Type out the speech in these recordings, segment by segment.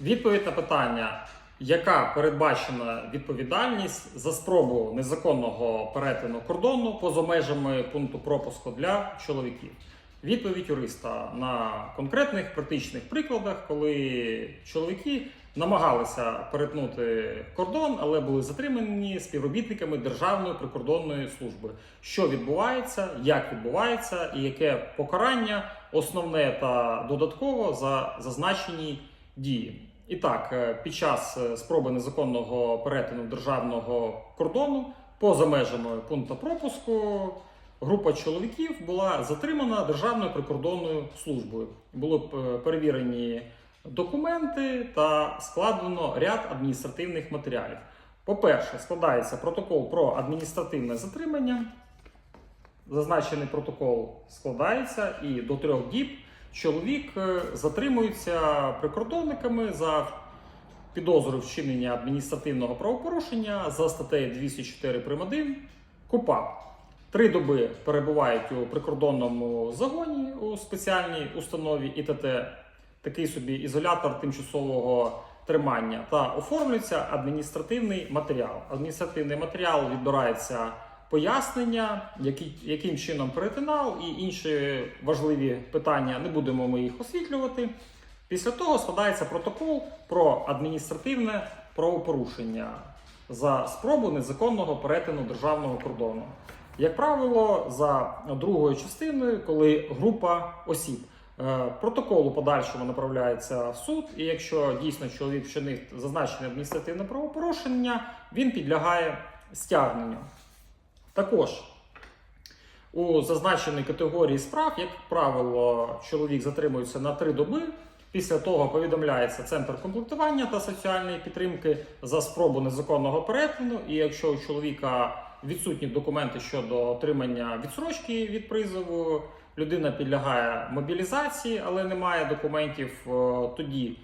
Відповідь на питання, яка передбачена відповідальність за спробу незаконного перетину кордону поза межами пункту пропуску для чоловіків. Відповідь юриста на конкретних практичних прикладах, коли чоловіки намагалися перетнути кордон, але були затримані співробітниками Державної прикордонної служби. Що відбувається, як відбувається, і яке покарання основне та додатково за зазначені дії. І так, е, під час е, спроби незаконного перетину державного кордону поза межами пункту пропуску група чоловіків була затримана Державною прикордонною службою. Були е, перевірені документи та складено ряд адміністративних матеріалів. По-перше, складається протокол про адміністративне затримання. Зазначений протокол складається і до трьох діб чоловік е, затримується прикордонниками за підозрою вчинення адміністративного правопорушення за статтею 204 прим. 1 КУПАП. Три доби перебувають у прикордонному загоні у спеціальній установі ІТТ, такий собі ізолятор тимчасового тримання, та оформлюється адміністративний матеріал. Адміністративний матеріал відбирається пояснення, які, яким чином перетинав, і інші важливі питання. Не будемо ми їх освітлювати. Після того складається протокол про адміністративне правопорушення за спробу незаконного перетину державного кордону. Як правило, за другою частиною, коли група осіб. Е, Протокол у подальшому направляється в суд, і якщо дійсно чоловік вчинив зазначене адміністративне правопорушення, він підлягає стягненню. Також у зазначеній категорії справ, як правило, чоловік затримується на три доби. Після того повідомляється центр комплектування та соціальної підтримки за спробу незаконного перетину. І якщо у чоловіка відсутні документи щодо отримання відсрочки від призову, людина підлягає мобілізації, але немає документів, е, тоді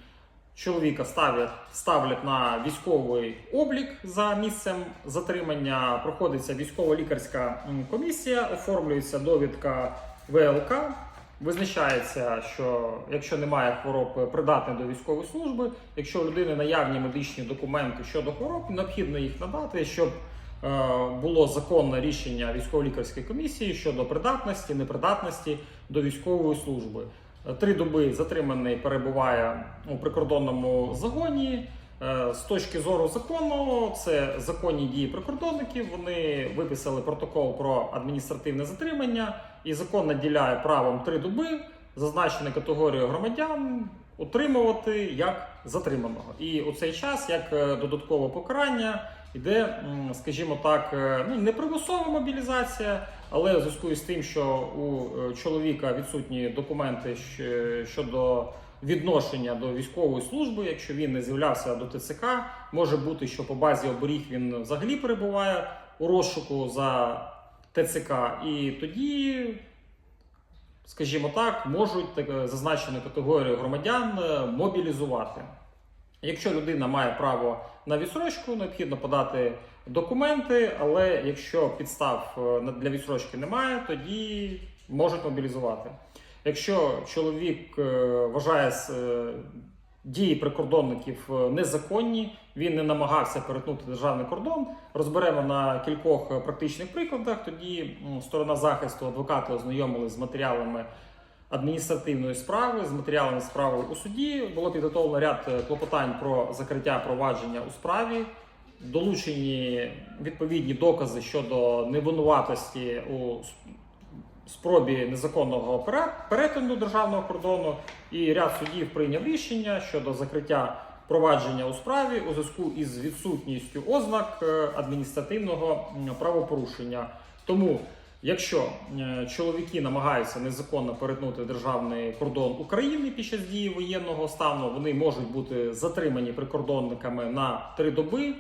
чоловіка ставлять, ставлять на військовий облік за місцем затримання. Проходиться військово-лікарська комісія, оформлюється довідка ВЛК. Визначається, що якщо немає хвороб, придатний до військової служби, якщо у людини наявні медичні документи щодо хвороб, необхідно їх надати, щоб е, було законне рішення військово-лікарської комісії щодо придатності, непридатності до військової служби. Три доби затриманий перебуває у прикордонному загоні. Е, З точки зору закону, це законні дії прикордонників. Вони виписали протокол про адміністративне затримання, і закон наділяє правом три доби зазначену категорію громадян утримувати як затриманого. І у цей час, як е, додаткове покарання, йде, м, скажімо так, е, ну не примусова мобілізація, але в зв'язку із тим, що у е, чоловіка відсутні документи щодо відношення до військової служби, якщо він не з'являвся до ТЦК, може бути, що по базі оберіг він взагалі перебуває у розшуку за ТЦК, і тоді, скажімо так, можуть е, зазначену категорію громадян е, мобілізувати. Якщо людина має право на відсрочку, необхідно подати документи, але якщо підстав е, для відсрочки немає, тоді можуть мобілізувати. Якщо чоловік е, вважає е, дії прикордонників незаконні, він не намагався перетнути державний кордон, розберемо на кількох практичних прикладах. Тоді сторона захисту адвокати ознайомились з матеріалами адміністративної справи, з матеріалами справи у суді. Було підготовлено ряд е, клопотань про закриття провадження у справі. Долучені відповідні докази щодо невинуватості у спробі незаконного перетину державного кордону, і ряд судів прийняв рішення щодо закриття провадження у справі у зв'язку із відсутністю ознак е, адміністративного правопорушення. Тому, якщо е, чоловіки намагаються незаконно перетнути державний кордон України під час дії воєнного стану, вони можуть бути затримані прикордонниками на три доби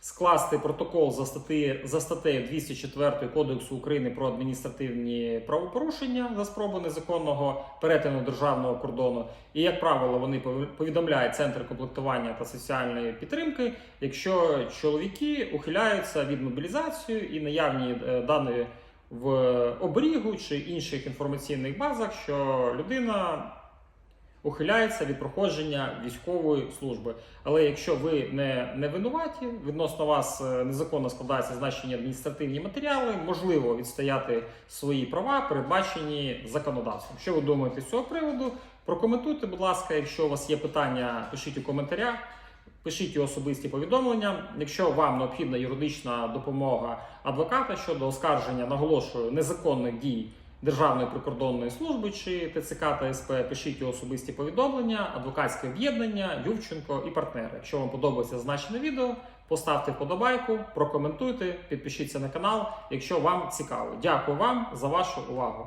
скласти протокол за статтею, за статтею 204 Кодексу України про адміністративні правопорушення за спробу незаконного перетину державного кордону. І, як правило, вони пові- повідомляють центр комплектування та соціальної підтримки, якщо чоловіки ухиляються від мобілізації і наявні е, дані в оберігу чи інших інформаційних базах, що людина ухиляється від проходження військової служби. Але якщо ви не, не винуваті, відносно вас е, незаконно складаються значені адміністративні матеріали, можливо відстояти свої права, передбачені законодавством. Що ви думаєте з цього приводу? Прокоментуйте, будь ласка, якщо у вас є питання, пишіть у коментарях. Пишіть у особисті повідомлення. Якщо вам необхідна юридична допомога адвоката щодо оскарження, наголошую, незаконних дій Державної прикордонної служби чи ТЦК та СП, пишіть у особисті повідомлення, адвокатське об'єднання, Ювченко і партнери. Якщо вам подобається зазначене відео, поставте вподобайку, прокоментуйте, підпишіться на канал, якщо вам цікаво. Дякую вам за вашу увагу.